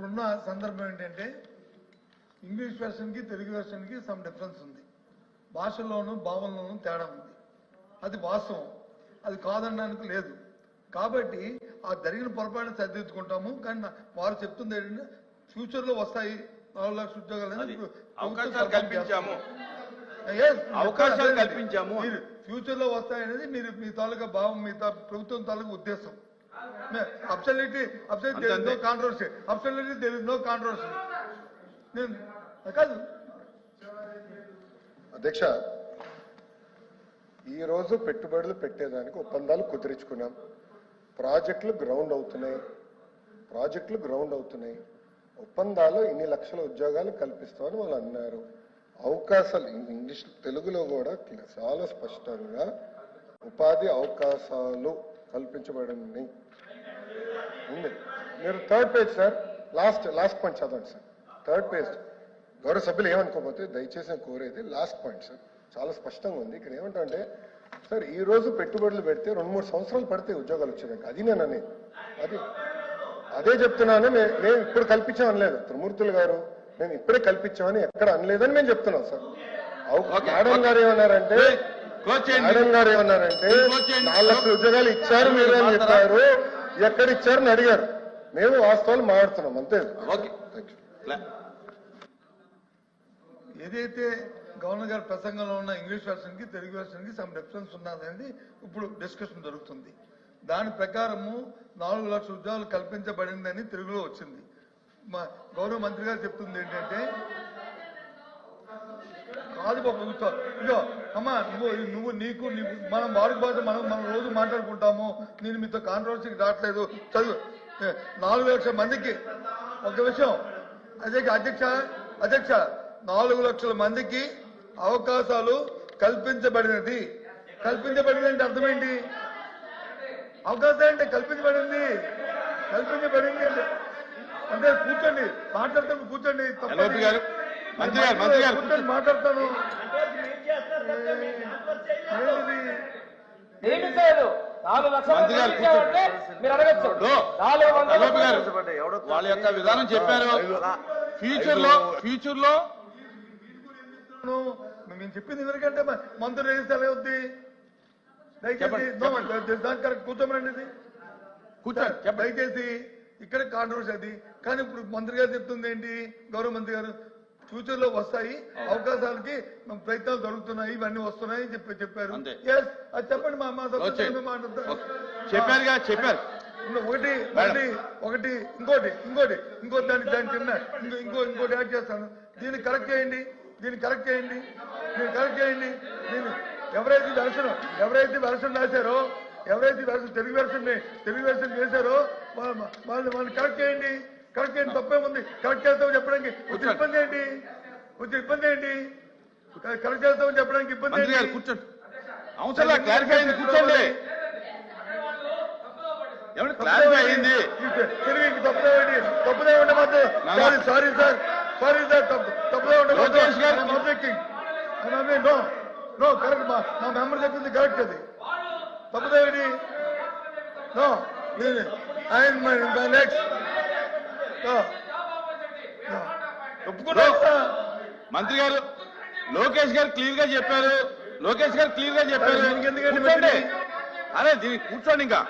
ఇప్పుడున్న సందర్భం ఏంటంటే ఇంగ్లీష్ వెర్షన్కి తెలుగు వెర్షన్కి సమ్ డిఫరెన్స్ ఉంది. భాషల్లోనూ భావనలోనూ తేడా ఉంది. అది వాస్తవం. అది కాదనడానికి లేదు. కాబట్టి ఆ జరిగిన పొరపాటుని సరిదిద్దుకుంటాము. కానీ వారు చెప్తుంది ఏంటంటే ఫ్యూచర్లో వస్తాయి నాలుగు లక్షల ఉద్యోగాలు అవకాశాలు కల్పించాము. అవకాశాలు కల్పించాము. మీరు ఫ్యూచర్లో వస్తాయనేది మీరు మీ తాలూకా భావం మీ ప్రభుత్వం తాలూకా ఉద్దేశం. Absolutely absolute there is no controversy absolutely there is no controversy నేను కాదు. అధ్యక్ష ఈ రోజు పెట్టుబడులు పెట్టేదానికి ఒప్పందాలు కుదిరించుకున్నాం. ప్రాజెక్టులు గ్రౌండ్ అవుతున్నాయి. ప్రాజెక్టులు గ్రౌండ్ అవుతున్నాయి. ఒప్పందాలు ఇన్ని లక్షల ఉద్యోగాలు కల్పిస్తామని వాళ్ళు అన్నారు. అవకాశాలు ఇంగ్లీష్ తెలుగులో కూడా చాలా స్పష్టంగా ఉపాధి అవకాశాలు కల్పించబడింది ఉంది. మీరు third page sir last last point చదవండి సార్ థర్డ్ పేజ్ గౌరవ సభ్యులు ఏమనుకోకపోతే దయచేసి నేను కోరేది లాస్ట్ పాయింట్ సార్ చాలా స్పష్టంగా ఉంది. ఇక్కడ ఏమంటే సార్ ఈ రోజు పెట్టుబడులు పెడితే రెండు మూడు సంవత్సరాలు పడితే ఉద్యోగాలు వచ్చేదానికి అది నేను అనేది అది అదే చెప్తున్నాను. మేము ఇప్పుడు కల్పించాం అనలేదు. త్రిమూర్తులు గారు మేము ఇప్పుడే కల్పించామని ఎక్కడ అనలేదని మేము చెప్తున్నాం సార్ మేడం. గారు ఏమన్నారంటే మేడం గారు ఏమన్నారంటే. నాలుగు లక్షల ఉద్యోగాలు ఇచ్చారు మీరు అని చెప్పారు. ఎక్కడ ఇచ్చారని అడిగారు. మేము వాస్తవాలు మాట్లాడుతున్నాం అంతే. ఏదైతే గవర్నర్ గారి ప్రసంగంలో ఉన్న ఇంగ్లీష్ వెర్షన్కి తెలుగు వెర్షన్కి సమ్ డిఫరెన్స్ ఉన్నది ఇప్పుడు డిస్కషన్ జరుగుతుంది. దాని ప్రకారము నాలుగు లక్షల ఉద్యోగాలు కల్పించబడిందని తెలుగులో వచ్చింది. మా గౌరవ మంత్రి గారు చెప్తుంది ఏంటంటే కాదు బాబు ఇదిగో, అమ్మా నువ్వు నువ్వు నీకు నీకు మనం వాడికి బాధ మనం మనం రోజు మాట్లాడుకుంటాము. నేను మీతో కాంట్రవర్సీకి రావట్లేదు. చదువు. నాలుగు లక్షల మందికి ఒక విషయం. అదే అధ్యక్ష అధ్యక్ష నాలుగు లక్షల మందికి అవకాశాలు కల్పించబడినది. కల్పించబడింది అంటే అర్థమేంటి? అవకాశం అంటే కల్పించబడింది. కల్పించబడింది అంటే అంటే కూర్చోండి. మాట్లాడతాను కూర్చోండి. గారు. మంత్రి గారు మంత్రి గారు. మాట్లాడతాను. ఏంటిది? ఏంటి సార్? నాలుగు లక్షల మంత్రి గారు మంది ఇచ్చామంటే మీరు అడగచ్చు. లో, నాలుగు వందల ఎల్ఓపి గారు వాళ్ళ యొక్క విధానం చెప్పారు. ఫ్యూచర్లో ఫ్యూచర్లో నేను మేము చెప్పింది ఎందుకంటే మంత్రులు వేస్తే ఎలా అవుద్ది దయచేసి చెప్పండి, నో, చెప్పండి. దానికి కరెక్ట్ కూర్చోమనండి ఇది. కూర్చోండి. చెప్పండి. దయచేసి ఇక్కడ కాంట్రవర్సీ అది. కానీ ఇప్పుడు మంత్రి గారు చెప్తుంది ఏంటి? గౌరవ మంత్రి గారు ఫ్యూచర్లో వస్తాయి అవకాశాలకి మన ప్రయత్నాలు జరుగుతున్నాయి. ఇవన్నీ వస్తున్నాయి అని చెప్పి చెప్పారు. అది చెప్పండి మా మా ఓకే. సభ్యులు మాట్లాడతారు ఓకే. చెప్పారుగా చెప్పారు. ఒకటి ఒకటి ఒకటి ఇంకోటి ఇంకోటి ఇంకోటి దానికి దాని చిన్న ఇంకో ఇంకో ఇంకోటి యాడ్ చేస్తాను. దీన్ని కరెక్ట్ చేయండి. దీన్ని కరెక్ట్ చేయండి. దీన్ని కరెక్ట్ చేయండి. దీన్ని ఎవరైతే వెర్షన్ ఎవరైతే వెర్షన్ రాశారో ఎవరైతే version Telugu version Telugu version వేశారో వాళ్ళ- వాళ్ళని వాళ్ళని కరెక్ట్ చేయండి. కరెక్ట్ చేయండి తప్పే ఉంది. కరెక్ట్ చేస్తామని చెప్పడానికి కొంచెం ఇబ్బంది ఏంటి? కొంచెం ఇబ్బంది ఏంటి? కరెక్ట్ చేస్తామని చెప్పడానికి ఇబ్బంది ఏంటి? కూర్చోండి. అవసరం క్లారిఫై అయింది కూర్చోండి. క్లారిఫై అయింది? తెలుగు తప్పుదేవండి తప్పుదేవండి మాత్రం నాన్న. Sorry sorry sir. Sorry sir తప్పు లోకేష్ గారు. నో నో కరెక్ట్ మా మా మెంబర్ చెప్పింది కరెక్ట్ అది. తప్పుదేవండి నో ఆయన నెక్స్ట్ మంత్రి గారు లోకేష్ గారు క్లియర్గా చెప్పారు. లోకేష్ గారు క్లియర్గా చెప్పారు? అరే దీనికి కూర్చోండి ఇంకా.